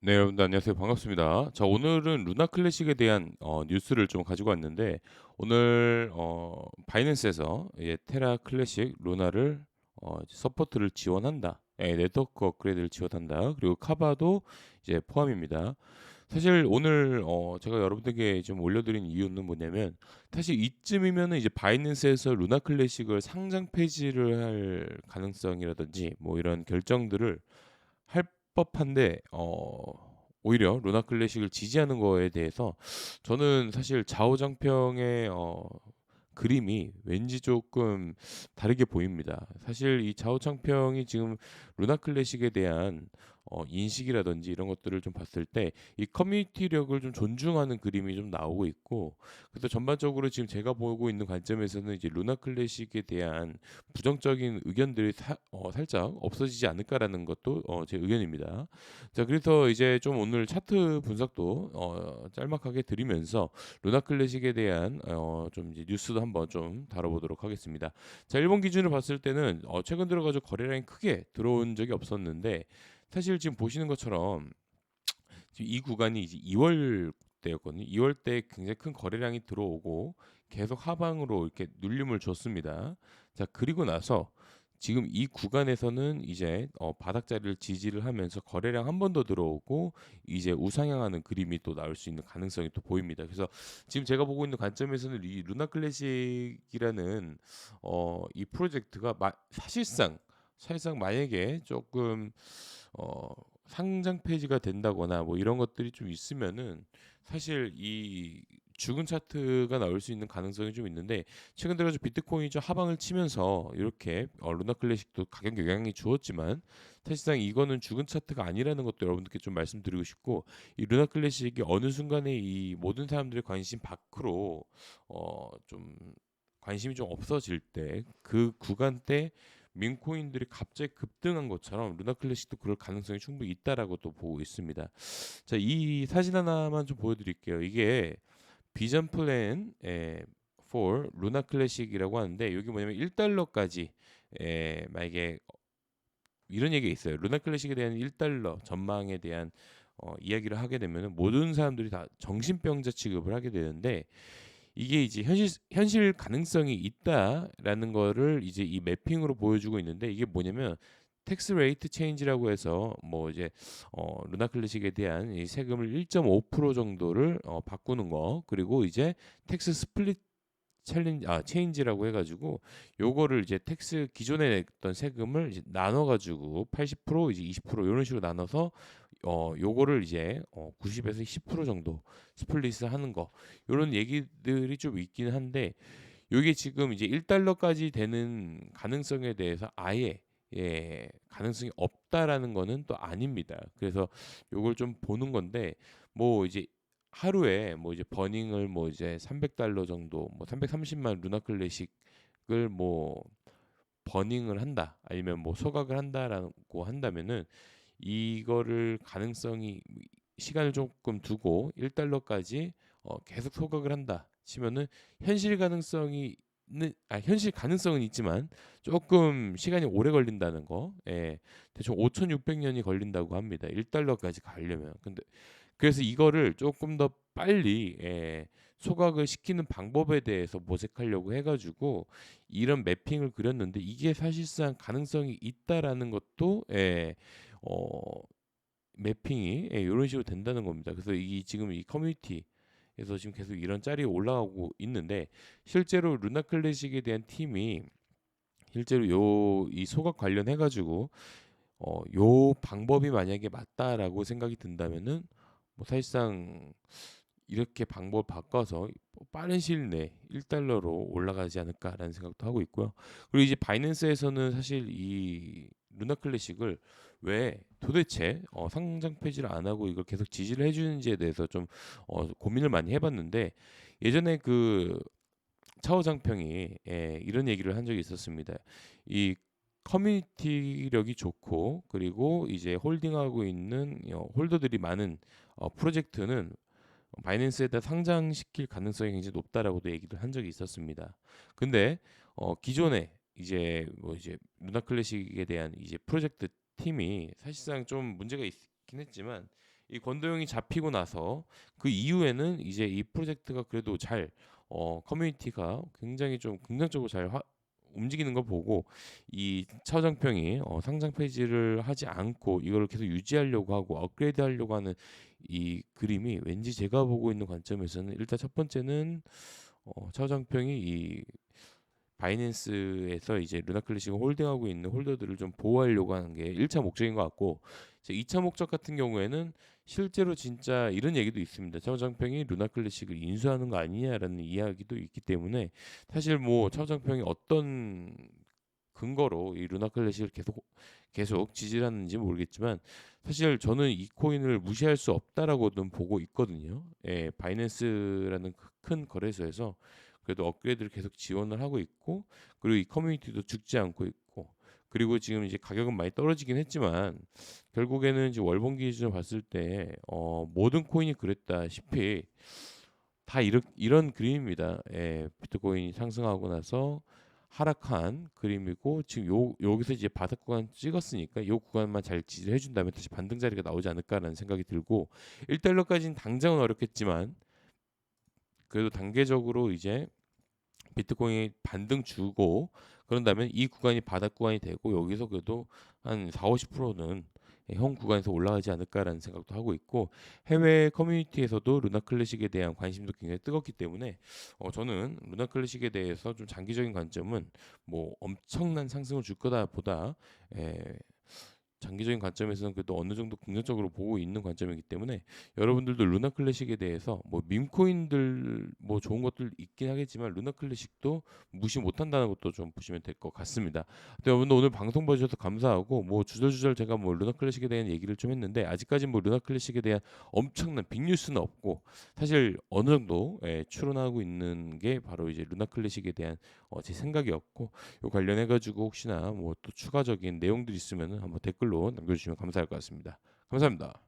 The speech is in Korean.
네, 여러분들 안녕하세요. 반갑습니다. 자, 오늘은 루나 클래식에 대한 어, 뉴스를 좀 가지고 왔는데 오늘 어, 바이낸스에서 예, 테라 클래식 루나를 어, 서포트를 지원한다. 예, 네트워크 업그레이드를 지원한다. 그리고 카바도 이제 포함입니다. 사실 오늘 어, 제가 여러분들에게 좀 올려드린 이유는 뭐냐면 사실 이쯤이면은 이제 바이낸스에서 루나 클래식을 상장 폐지를 할 가능성이라든지 뭐 이런 결정들을 할 법한데 어 오히려 루나 클래식을 지지하는 거에 대해서 저는 사실 좌우장평의 어 그림이 왠지 조금 다르게 보입니다. 사실 이 좌우창평이 지금 루나 클래식에 대한 어, 인식이라든지 이런 것들을 좀 봤을 때 이 커뮤니티력을 좀 존중하는 그림이 좀 나오고 있고 그래서 전반적으로 지금 제가 보고 있는 관점에서는 이제 루나 클래식에 대한 부정적인 의견들이 사, 어, 살짝 없어지지 않을까라는 것도 어, 제 의견입니다. 자 그래서 이제 좀 오늘 차트 분석도 어, 짤막하게 드리면서 루나 클래식에 대한 어, 좀 뉴스도 한번 좀 다뤄보도록 하겠습니다. 자 일본 기준으로 봤을 때는 어, 최근 들어가지고 거래량이 크게 들어온 적이 없었는데 사실 지금 보시는 것처럼 지금 이 구간이 이제 2월 때였거든요. 2월 때 굉장히 큰 거래량이 들어오고 계속 하방으로 이렇게 눌림을 줬습니다. 자 그리고 나서 지금 이 구간에서는 이제 어, 바닥자리를 지지를 하면서 거래량 한 번 더 들어오고 이제 우상향하는 그림이 또 나올 수 있는 가능성이 또 보입니다. 그래서 지금 제가 보고 있는 관점에서는 이 루나 클래식이라는 어, 이 프로젝트가 마, 사실상 사실상 만약에 조금 어, 상장 폐지가 된다거나 뭐 이런 것들이 좀 있으면은 사실 이 죽은 차트가 나올 수 있는 가능성이 좀 있는데 최근 들어 서 비트코인이 좀 하방을 치면서 이렇게 어, 루나 클래식도 가격 영향이 주었지만 사실상 이거는 죽은 차트가 아니라는 것도 여러분들께 좀 말씀드리고 싶고 이 루나 클래식이 어느 순간에 이 모든 사람들의 관심 밖으로 어, 좀 관심이 좀 없어질 때 그 구간 때 민코인들이 갑자기 급등한 것처럼 루나 클래식도 그럴 가능성이 충분히 있다라고 또 보고 있습니다. 자, 이 사진 하나만 좀 보여드릴게요. 이게 비전 플랜 에, for 루나 클래식이라고 하는데 여기 뭐냐면 1달러까지 에, 만약에 이런 얘기가 있어요. 루나 클래식에 대한 1달러 전망에 대한 어, 이야기를 하게 되면 모든 사람들이 다 정신병자 취급을 하게 되는데 이게 이제 현실 현실 가능성이 있다라는 거를 이제 이 매핑으로 보여주고 있는데 이게 뭐냐면 텍스 레이트 체인지라고 해서 뭐 이제 어 루나 클래식에 대한 이 세금을 1.5% 정도를 어 바꾸는 거 그리고 이제 텍스 스플릿 챌린지 아 체인지라고 해가지고 요거를 이제 텍스 기존에 냈던 세금을 이제 나눠가지고 80% 이제 20% 이런 식으로 나눠서 어 요거를 이제 어 90에서 10% 정도 스플릿을 하는 거 요런 얘기들이 좀 있긴 한데 요게 지금 이제 1달러까지 되는 가능성에 대해서 아예 예, 가능성이 없다라는 거는 또 아닙니다. 그래서 요걸 좀 보는 건데 뭐 이제 하루에 뭐 이제 버닝을 뭐 이제 300달러 정도 뭐 330만 루나 클래식을 뭐 버닝을 한다 아니면 뭐 소각을 한다라고 한다면은 이거를 가능성이 시간을 조금 두고 1달러까지 어 계속 소각을 한다 치면은 현실 가능성이 아 현실 가능성은 있지만 조금 시간이 오래 걸린다는 거. 예. 대충 5,600년이 걸린다고 합니다. 1달러까지 가려면. 근데 그래서 이거를 조금 더 빨리 예, 소각을 시키는 방법에 대해서 모색하려고 해가지고 이런 매핑을 그렸는데 이게 사실상 가능성이 있다라는 것도 예, 어, 매핑이 예, 이런 식으로 된다는 겁니다. 그래서 이 지금 이 커뮤니티 에서 지금 계속 이런 짤이 올라가고 있는데 실제로 루나 클래식에 대한 팀이 실제로 요 이 소각 관련해 가지고 어 요 방법이 만약에 맞다라고 생각이 든다면은 뭐 사실상 이렇게 방법을 바꿔서 빠른 시일 내에 1달러로 올라가지 않을까라는 생각도 하고 있고요. 그리고 이제 바이낸스에서는 사실 이 루나 클래식을 왜 도대체 어, 상장 폐지를 안 하고 이걸 계속 지지를 해주는지에 대해서 좀 어, 고민을 많이 해봤는데 예전에 그 차오 장평이 예, 이런 얘기를 한 적이 있었습니다. 이 커뮤니티력이 좋고 그리고 이제 홀딩하고 있는 어, 홀더들이 많은 어, 프로젝트는 바이낸스에다 상장시킬 가능성이 굉장히 높다라고도 얘기를 한 적이 있었습니다. 근데 어, 기존에 이제 뭐 이제 루나 클래식에 대한 이제 프로젝트 팀이 사실상 좀 문제가 있긴 했지만 이 권도영이 잡히고 나서 그 이후에는 이제 이 프로젝트가 그래도 잘 어, 커뮤니티가 굉장히 좀 긍정적으로 잘 화, 움직이는 걸 보고 이 차장평이 어, 상장 페이지를 하지 않고 이걸 계속 유지하려고 하고 업그레이드 하려고 하는 이 그림이 왠지 제가 보고 있는 관점에서는 일단 첫 번째는 어, 차장평이 이 바이낸스에서 이제 루나 클래식을 홀딩하고 있는 홀더들을 좀 보호하려고 하는 게 1차 목적인 것 같고 이제 2차 목적 같은 경우에는 실제로 진짜 이런 얘기도 있습니다. 차오장평이 루나 클래식을 인수하는 거 아니냐라는 이야기도 있기 때문에 사실 뭐 차오장평이 어떤 근거로 이 루나 클래식을 계속 계속 지지하는지 모르겠지만 사실 저는 이 코인을 무시할 수 없다라고는 보고 있거든요. 예, 바이낸스라는 그큰 거래소에서 그래도 업그레이드를 계속 지원을 하고 있고 그리고 이 커뮤니티도 죽지 않고 있고 그리고 지금 이제 가격은 많이 떨어지긴 했지만 결국에는 이제 월봉기 기준으로 봤을 때 어, 모든 코인이 그랬다시피 다 이런 이런 그림입니다. 예, 비트코인이 상승하고 나서 하락한 그림이고 지금 요 여기서 이제 바닥 구간 찍었으니까 요 구간만 잘 지지해 준다면 다시 반등 자리가 나오지 않을까라는 생각이 들고 1달러까지는 당장은 어렵겠지만 그래도 단계적으로 이제 비트코인이 반등 주고 그런다면 이 구간이 바닥 구간이 되고 여기서 그래도 한 4, 50%는 형 구간에서 올라가지 않을까라는 생각도 하고 있고 해외 커뮤니티에서도 루나 클래식에 대한 관심도 굉장히 뜨겁기 때문에 어 저는 루나 클래식에 대해서 좀 장기적인 관점은 뭐 엄청난 상승을 줄 거다 보다 에 장기적인 관점에서는 그래도 어느 정도 긍정적으로 보고 있는 관점이기 때문에 여러분들도 루나 클래식에 대해서 뭐 밈코인들 뭐 좋은 것들 있긴 하겠지만 루나 클래식도 무시 못한다는 것도 좀 보시면 될 것 같습니다. 네, 여러분들 오늘 방송 봐주셔서 감사하고 뭐 주절주절 제가 뭐 루나 클래식에 대한 얘기를 좀 했는데 아직까지 뭐 루나 클래식에 대한 엄청난 빅뉴스는 없고 사실 어느 정도 예, 추론하고 있는 게 바로 이제 루나 클래식에 대한 어, 제 생각이었고 요 관련해 가지고 혹시나 뭐 또 추가적인 내용들 있으면 한번 댓글로 남겨주시면 감사할 것 같습니다. 감사합니다.